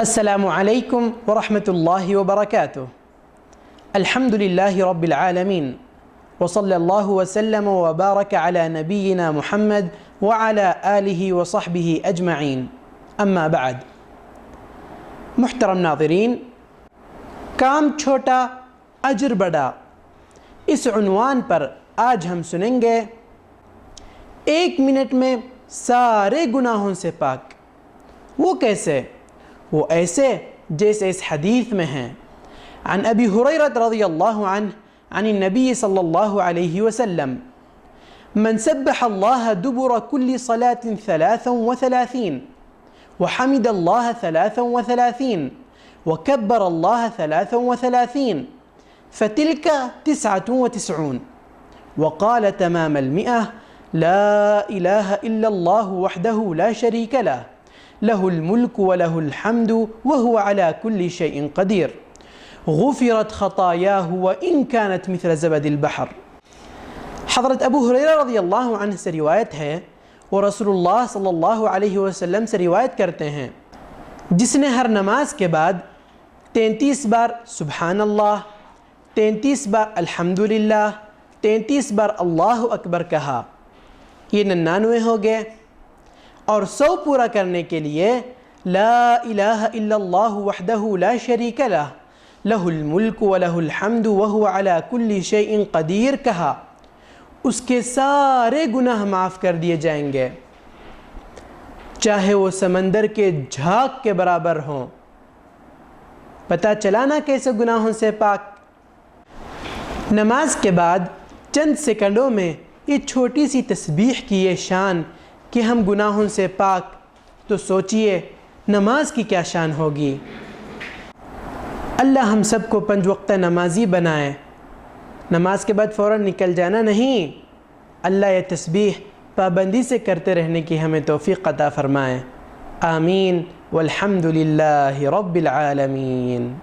السلام عليكم ورحمة الله وبركاته. الحمد لله رب العالمين. وصلى الله وسلم وبارك على نبينا محمد وعلى آله وصحبه أجمعين. أما بعد. محترم ناظرين كام چھوٹا اجر بڑا. اس عنوان پر آج ہم سنیں گے ایک منٹ میں سارے گناہوں سے پاک. وہ کیسے؟ جیسے اس حدیث میں ہیں عن ابی حریرت رضی اللہ عنہ عن النبی صلی اللہ علیہ وسلم. من سبح الله دبر كل صلاة ثلاثا وثلاثين وحمد الله ثلاثا وثلاثين وكبر الله ثلاثا وثلاثين فتلك تسعة وتسعون. وقال تمام المئة لا إله إلا الله وحده لا شريك له. له الملك وله الحمد وهو على كل شيء قدير. غفرت خطاياه وإن كانت مثل زبد البحر. حضرت ابو حریرہ رضی اللہ عنہ سے روایت ہے وہ رسول اللہ صلی اللہ علیہ وسلم سے روایت کرتے ہیں، جس نے ہر نماز کے بعد تینتیس بار سبحان اللہ تینتیس بار الحمدللہ، تینتیس بار اللہ اکبر کہا۔ یہ ننانوے ہو گئے۔ اور سو پورا کرنے کے لیے لا الہ الا اللہ وحدہ لا شریک لہ لہ الملک ولہ الحمد وہو علی کل شیء قدیر کہا، اس کے سارے گناہ معاف کر دیے جائیں گے۔ چاہے وہ سمندر کے جھاگ کے برابر ہوں۔ پتہ چلانا کیسے گناہوں سے پاک؟ نماز کے بعد چند سیکنڈوں میں یہ چھوٹی سی تسبیح کی یہ شان کہ ہم گناہوں سے پاک تو سوچئے نماز کی کیا شان ہوگی۔ اللہ ہم سب کو پنج وقتہ نمازی بنائے۔ نماز کے بعد فوراً نکل جانا نہیں۔ اللہ یہ تسبیح پابندی سے کرتے رہنے کی ہمیں توفیق عطا فرمائے۔ آمین۔ والحمد للہ رب العالمین۔